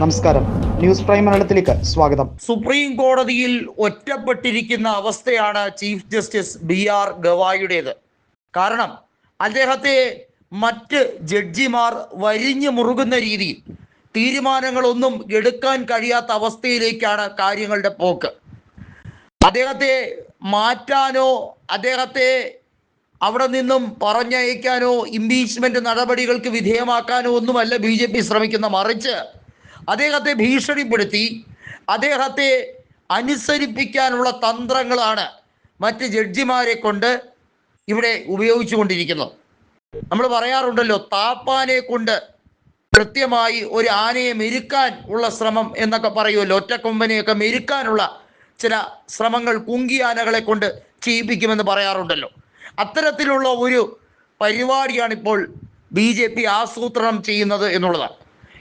നമസ്കാരം. News prime മലയാളത്തിലേക്ക് സ്വാഗതം. സുപ്രീം കോടതിയിൽ ഒറ്റപ്പെട്ടിരിക്കുന്ന അവസ്ഥയാണ് ചീഫ് ജസ്റ്റിസ് ബി ആർ ഗവായിയുടേത് കാരണം അദ്ദേഹത്തെ മറ്റ് ജഡ്ജിമാർ വരിഞ്ഞു മുറുകുന്ന രീതിയിൽ തീരുമാനങ്ങളൊന്നും എടുക്കാൻ കഴിയാത്ത അവസ്ഥയിലേക്കാണ് കാര്യങ്ങളുടെ പോക്ക്. അദ്ദേഹത്തെ മാറ്റാനോ അദ്ദേഹത്തെ അവിടെ നിന്നും പറഞ്ഞയക്കാനോ ഇംപീച്ച്മെന്റ് നടപടികൾക്ക് വിധേയമാക്കാനോ ഒന്നുമല്ല ബി ശ്രമിക്കുന്ന മറിച്ച് അദ്ദേഹത്തെ ഭീഷണിപ്പെടുത്തി അദ്ദേഹത്തെ അനുസരിപ്പിക്കാനുള്ള തന്ത്രങ്ങളാണ് മറ്റ് ജഡ്ജിമാരെ കൊണ്ട് ഇവിടെ ഉപയോഗിച്ചുകൊണ്ടിരിക്കുന്നത്. നമ്മൾ പറയാറുണ്ടല്ലോ താപ്പാനെ കൊണ്ട് കൃത്യമായി ഒരു ആനയെ മെരുക്കാൻ ഉള്ള ശ്രമം എന്നൊക്കെ പറയുമല്ലോ ഒറ്റക്കൊമ്പനെയൊക്കെ മെരുക്കാനുള്ള ചില ശ്രമങ്ങൾ കുങ്കി ആനകളെ കൊണ്ട് ചെയ്യിപ്പിക്കുമെന്ന് പറയാറുണ്ടല്ലോ. അത്തരത്തിലുള്ള ഒരു പരിപാടിയാണ് ഇപ്പോൾ ബി ജെ പി ആസൂത്രണം ചെയ്യുന്നത് എന്നുള്ളതാണ്.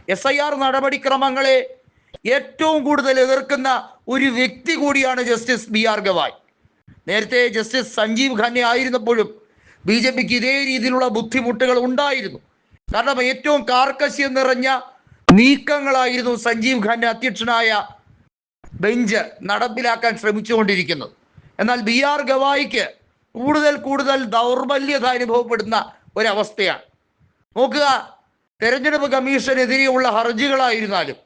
എസ് ഐ ആർ നടപടിക്രമങ്ങളെ ഏറ്റവും കൂടുതൽ എതിർക്കുന്ന ഒരു വ്യക്തി കൂടിയാണ് ജസ്റ്റിസ് ബി ആർ ഗവായ്. നേരത്തെ ജസ്റ്റിസ് സഞ്ജീവ് ഖന്നെ ആയിരുന്നപ്പോഴും ബി ജെ പിക്ക് ഇതേ രീതിയിലുള്ള ബുദ്ധിമുട്ടുകൾ ഉണ്ടായിരുന്നു. കാരണം ഏറ്റവും കാർക്കശ്യം നിറഞ്ഞ നീക്കങ്ങളായിരുന്നു സഞ്ജീവ് ഖന്ന അധ്യക്ഷനായ ബെഞ്ച് നടപ്പിലാക്കാൻ ശ്രമിച്ചുകൊണ്ടിരിക്കുന്നത്. എന്നാൽ ബി ആർ ഗവായിക്ക് കൂടുതൽ കൂടുതൽ ദൗർബല്യത അനുഭവപ്പെടുന്ന ഒരവസ്ഥയാണ്. നോക്കുക തെരഞ്ഞെടുപ്പ് കമ്മീഷനെതിരെയുള്ള ഹർജികളായിരുന്നാലും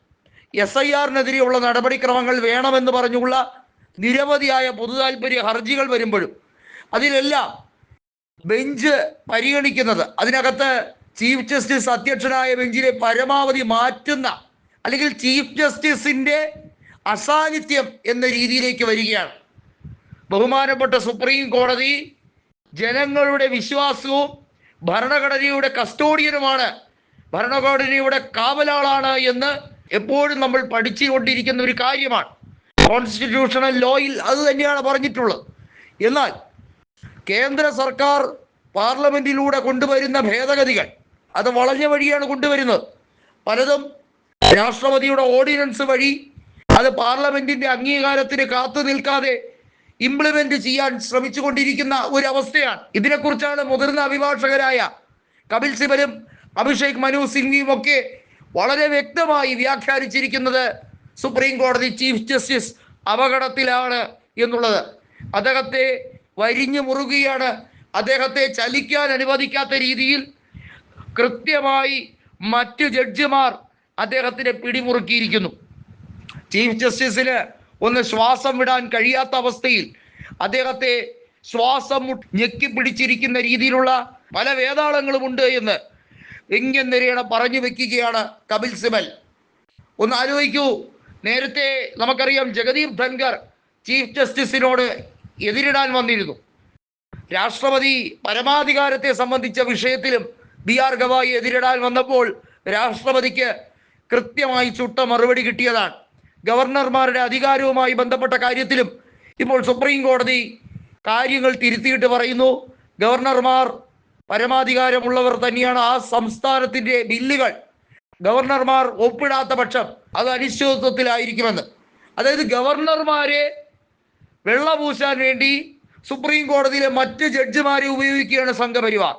എസ് ഐ ആറിനെതിരെയുള്ള നടപടിക്രമങ്ങൾ വേണമെന്ന് പറഞ്ഞുള്ള നിരവധിയായ പൊതുതാൽപര്യ ഹർജികൾ വരുമ്പോഴും അതിലെല്ലാം ബെഞ്ച് പരിഗണിക്കുന്നത് അതിനകത്ത് ചീഫ് ജസ്റ്റിസ് അധ്യക്ഷനായ ബെഞ്ചിനെ പരമാവധി മാറ്റുന്ന അല്ലെങ്കിൽ ചീഫ് ജസ്റ്റിസിന്റെ അസാന്നിധ്യം എന്ന രീതിയിലേക്ക് വരികയാണ്. ബഹുമാനപ്പെട്ട സുപ്രീം കോടതി ജനങ്ങളുടെ വിശ്വാസവും ഭരണഘടനയുടെ കസ്റ്റോഡിയനുമാണ് ഭരണഘടനയുടെ കാവലാളാണ് എന്ന് എപ്പോഴും നമ്മൾ പഠിച്ചുകൊണ്ടിരിക്കുന്ന ഒരു കാര്യമാണ്. കോൺസ്റ്റിറ്റ്യൂഷണൽ ലോയിൽ അത് തന്നെയാണ് പറഞ്ഞിട്ടുള്ളത്. എന്നാൽ കേന്ദ്ര സർക്കാർ പാർലമെന്റിലൂടെ കൊണ്ടുവരുന്ന ഭേദഗതികൾ അത് വളഞ്ഞ വഴിയാണ് കൊണ്ടുവരുന്നത്. പലതും രാഷ്ട്രപതിയുടെ ഓർഡിനൻസ് വഴി അത് പാർലമെന്റിന്റെ അംഗീകാരത്തിന് കാത്തു നിൽക്കാതെ ഇംപ്ലിമെന്റ് ചെയ്യാൻ ശ്രമിച്ചുകൊണ്ടിരിക്കുന്ന ഒരു അവസ്ഥയാണ്. ഇതിനെക്കുറിച്ചാണ് മുതിർന്ന അഭിഭാഷകരായ കപിൽ സിബലും അഭിഷേക് മനു സിംഗിയും ഒക്കെ വളരെ വ്യക്തമായി വ്യാഖ്യാനിച്ചിരിക്കുന്നത് സുപ്രീം കോടതി ചീഫ് ജസ്റ്റിസ് അപകടത്തിലാണ് എന്നുള്ളത്. അദ്ദേഹത്തെ വരിഞ്ഞു മുറുകയാണ്. അദ്ദേഹത്തെ ചലിക്കാൻ അനുവദിക്കാത്ത രീതിയിൽ കൃത്യമായി മറ്റ് ജഡ്ജിമാർ അദ്ദേഹത്തിനെ പിടിമുറുക്കിയിരിക്കുന്നു. ചീഫ് ജസ്റ്റിസിന് ഒന്ന് ശ്വാസം വിടാൻ കഴിയാത്ത അവസ്ഥയിൽ അദ്ദേഹത്തെ ശ്വാസം ഞെക്കി പിടിച്ചിരിക്കുന്ന രീതിയിലുള്ള പല വേതാളങ്ങളും ഉണ്ട് എന്ന് എങ്ങനെ നിരയണം പറഞ്ഞു വെക്കുകയാണ് കപിൽ സിബൽ. ഒന്ന് ആലോചിക്കൂ. നേരത്തെ നമുക്കറിയാം ജഗദീപ് ധൻഖർ ചീഫ് ജസ്റ്റിസിനോട് എതിരിടാൻ വന്നിരുന്നു. രാഷ്ട്രപതി പരമാധികാരത്തെ സംബന്ധിച്ച വിഷയത്തിലും ബി ആർ ഗവായി എതിരിടാൻ വന്നപ്പോൾ രാഷ്ട്രപതിക്ക് കൃത്യമായി ചുട്ട മറുപടി കിട്ടിയതാണ്. ഗവർണർമാരുടെ അധികാരവുമായി ബന്ധപ്പെട്ട കാര്യത്തിലും ഇപ്പോൾ സുപ്രീം കോടതി കാര്യങ്ങൾ തിരുത്തിയിട്ട് പറയുന്നു. ഗവർണർമാർ പരമാധികാരമുള്ളവർ തന്നെയാണ് ആ സംസ്ഥാനത്തിന്റെ ബില്ലുകൾ. ഗവർണർമാർ ഒപ്പിടാത്ത പക്ഷം അത് അനിശ്ചിതത്വത്തിലായിരിക്കുമെന്ന്. അതായത് ഗവർണർമാരെ വെള്ളപൂശാൻ വേണ്ടി സുപ്രീം കോടതിയിലെ മറ്റ് ജഡ്ജിമാരെ ഉപയോഗിക്കുകയാണ് സംഘപരിവാർ.